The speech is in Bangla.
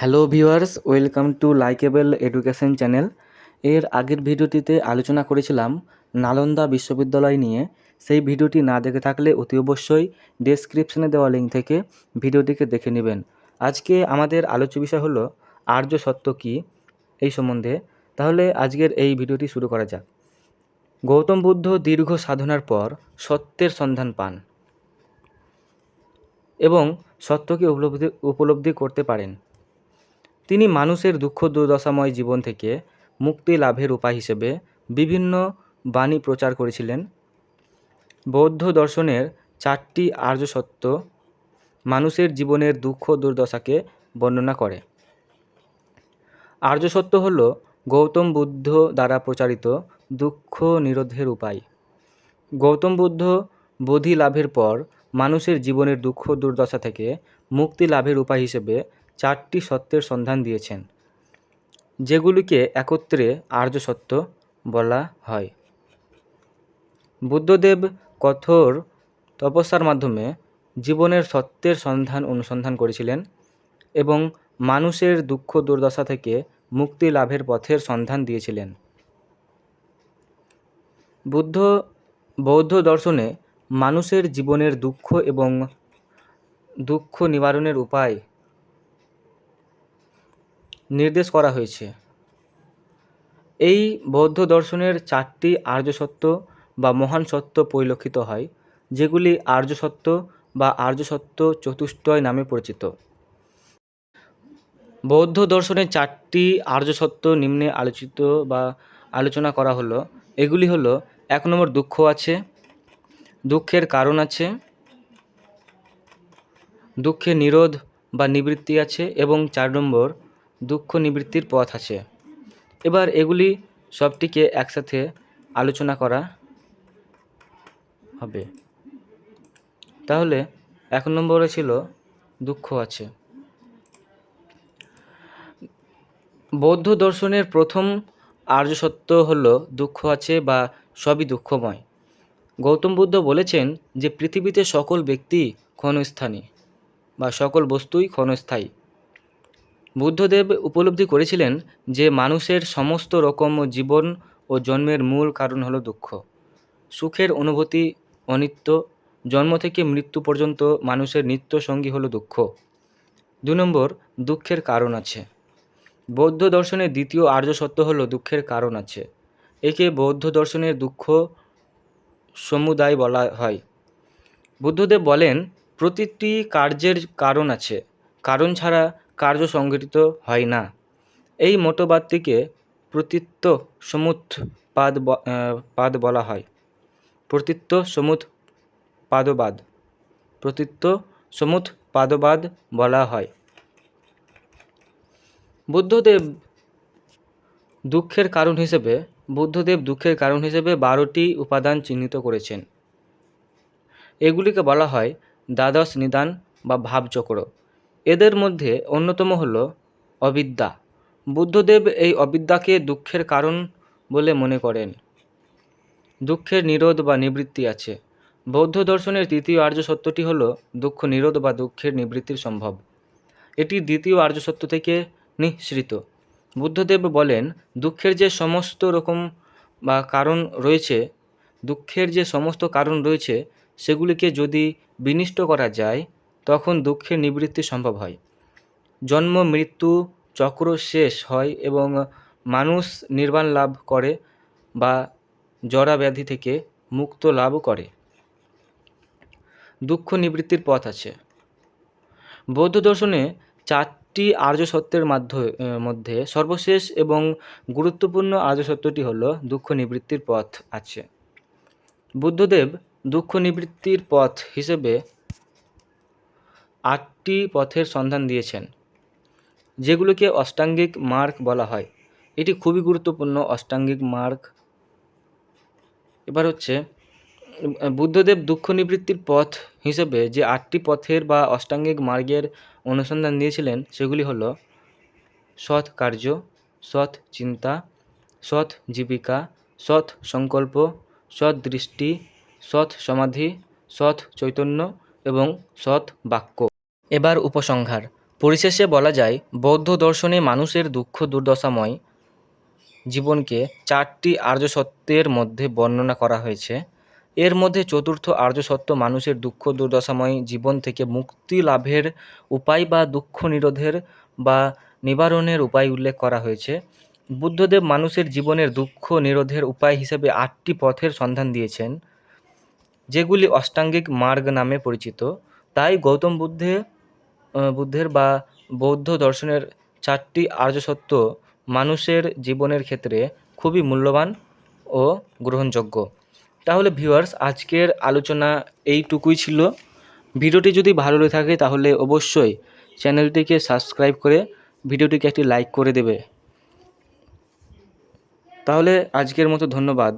Hello viewers, welcome to likeable education channel. এর আগের ভিডিওটিতে আলোচনা করেছিলাম নালন্দা বিশ্ববিদ্যালয় নিয়ে। সেই ভিডিওটি না দেখে থাকলে অতি অবশ্যই ডেসক্রিপশনে দেওয়া লিঙ্ক থেকে ভিডিওটিকে দেখে নেবেন। আজকে আমাদের আলোচ্য বিষয় হলো, আর্য সত্য কী? এই সম্বন্ধে। তাহলে আজকের এই ভিডিওটি শুরু করা যাক। গৌতম বুদ্ধ দীর্ঘ সাধনার পর সত্যের সন্ধান পান এবং সত্যকে উপলব্ধি উপলব্ধি করতে পারেন। তিনি মানুষের দুঃখ দুর্দশাময় জীবন থেকে মুক্তি লাভের উপায় হিসেবে বিভিন্ন বাণী প্রচার করেছিলেন। বৌদ্ধ দর্শনের চারটি আর্য সত্য মানুষের জীবনের দুঃখ দুর্দশাকে বর্ণনা করে। আর্য সত্য হল গৌতম বুদ্ধ দ্বারা প্রচারিত দুঃখ নিরোধের উপায়। গৌতম বুদ্ধ বোধি লাভের পর মানুষের জীবনের দুঃখ দুর্দশা থেকে মুক্তি লাভের উপায় হিসেবে চারটি সত্যের সন্ধান দিয়েছেন, যেগুলিকে একত্রে আর্য সত্য বলা হয়। বুদ্ধদেব কঠোর তপস্যার মাধ্যমে জীবনের সত্যের সন্ধান অনুসন্ধান করেছিলেন এবং মানুষের দুঃখ দুর্দশা থেকে মুক্তি লাভের পথের সন্ধান দিয়েছিলেন। বুদ্ধ বৌদ্ধ দর্শনে মানুষের জীবনের দুঃখ এবং দুঃখ নিবারণের উপায় নির্দেশ করা হয়েছে। এই বৌদ্ধ দর্শনের চারটি আর্য সত্য বা মহান সত্য পরিলক্ষিত হয়, যেগুলি আর্য সত্য বা আর্য সত্য চতুষ্টয় নামে পরিচিত। বৌদ্ধ দর্শনের চারটি আর্য সত্য নিম্নে আলোচিত বা আলোচনা করা হলো। এগুলি হলো, এক নম্বর দুঃখ আছে, দুঃখের কারণ আছে দুঃখের নিরোধ বা নিবৃত্তি আছে, এবং চার নম্বর দুঃখ নিবৃত্তির পথ আছে। এবার এগুলি সবটিকে একসাথে আলোচনা করা হবে। তাহলে এক নম্বরে ছিল দুঃখ আছে। বৌদ্ধ দর্শনের প্রথম আর্য সত্য হল দুঃখ আছে বা সবই দুঃখময়। গৌতম বুদ্ধ বলেছেন যে পৃথিবীতে সকল ব্যক্তি ক্ষণস্থানী বা সকল বস্তুই ক্ষণস্থায়ী। বুদ্ধদেব উপলব্ধি করেছিলেন যে মানুষের সমস্ত রকম জীবন ও জন্মের মূল কারণ হলো দুঃখ। সুখের অনুভূতি অনিত্য, জন্ম থেকে মৃত্যু পর্যন্ত মানুষের নিত্য সঙ্গী হলো দুঃখ। দু নম্বর, দুঃখের কারণ আছে। বৌদ্ধ দর্শনের দ্বিতীয় আর্য সত্য হলো দুঃখের কারণ আছে। একে বৌদ্ধ দর্শনের দুঃখ সমুদায় বলা হয়। বুদ্ধদেব বলেন, প্রতিটি কার্যের কারণ আছে। কারণ ছাড়া কার্য সংঘটিত হয় না। এই মতবাদটিকে প্রতীত্ব সমুৎ পাদ পাদ বলা হয়। প্রতীত্ব সমুৎ পাদবাদ। প্রতীত্ব সমুৎ পাদবাদ বলা হয়। বুদ্ধদেব দুঃখের কারণ হিসেবে, বুদ্ধদেব দুঃখের কারণ হিসেবে বারোটি উপাদান চিহ্নিত করেছেন। এগুলিকে বলা হয় দ্বাদশ নিদান বা ভাবচক্র। এদের মধ্যে অন্যতম হল অবিদ্যা। বুদ্ধদেব এই অবিদ্যাকে দুঃখের কারণ বলে মনে করেন। দুঃখের নিরোধ বা নিবৃত্তি আছে। বৌদ্ধ দর্শনের তৃতীয় আর্য সত্যটি হল দুঃখ নিরোধ বা দুঃখের নিবৃত্তির সম্ভব। এটি দ্বিতীয় আর্য সত্য থেকে নিঃসৃত। বুদ্ধদেব বলেন, দুঃখের যে সমস্ত রকম বা কারণ রয়েছে, দুঃখের যে সমস্ত কারণ রয়েছে, সেগুলিকে যদি বিনিষ্ট করা যায় তখন দুঃখের নিবৃত্তি সম্ভব হয়। জন্ম, মৃত্যু, চক্র শেষ হয় এবং মানুষ নির্বাণ লাভ করে বা জরা ব্যাধি থেকে মুক্ত লাভ করে। দুঃখ নিবৃত্তির পথ আছে। বৌদ্ধ দর্শনে চারটি আর্য সত্যের মধ্যে সর্বশেষ এবং গুরুত্বপূর্ণ আর্য সত্যটি হল দুঃখ নিবৃত্তির পথ আছে। বুদ্ধদেব দুঃখ নিবৃত্তির পথ হিসেবে আটটি পথের সন্ধান দিয়েছেন, যেগুলোকে অষ্টাঙ্গিক মার্গ বলা হয়। এটি খুবই গুরুত্বপূর্ণ অষ্টাঙ্গিক মার্গ এবার হচ্ছে, বুদ্ধদেব দুঃখ নিবৃত্তির পথ হিসেবে যে আটটি পথের বা অষ্টাঙ্গিক মার্গের অনুসন্ধান দিয়েছিলেন, সেগুলি হল সৎ কার্য, সৎ চিন্তা, সৎ জীবিকা, সৎ সংকল্প, সৎ দৃষ্টি, সৎ সমাধি, সৎ চৈতন্য এবং সৎ বাক্য। এবার উপসংহার। পরিশেষে বলা যায়, বৌদ্ধ দর্শনে মানুষের দুঃখ দুর্দশাময় জীবনকে চারটি আর্য সত্যের মধ্যে বর্ণনা করা হয়েছে। এর মধ্যে চতুর্থ আর্য সত্য মানুষের দুঃখ দুর্দশাময় জীবন থেকে মুক্তি লাভের উপায় বা দুঃখ নিরোধের বা নিবারণের উপায় উল্লেখ করা হয়েছে। বুদ্ধদেব মানুষের জীবনের দুঃখ নিরোধের উপায় হিসেবে আটটি পথের সন্ধান দিয়েছেন, যেগুলি অষ্টাঙ্গিক মার্গ নামে পরিচিত। তাই গৌতম বুদ্ধে বুদ্ধের বা বৌদ্ধ দর্শনের চারটি আর্য সত্য মানুষের জীবনের ক্ষেত্রে খুবই মূল্যবান ও গ্রহণযোগ্য। তাহলে ভিউয়ার্স আজকের আলোচনা এইটুকুই ছিল। ভিডিওটি যদি ভালো লেগে থাকে, তাহলে অবশ্যই চ্যানেলটিকে সাবস্ক্রাইব করে ভিডিওটিকে একটি লাইক করে দেবে। তাহলে আজকের মতো ধন্যবাদ।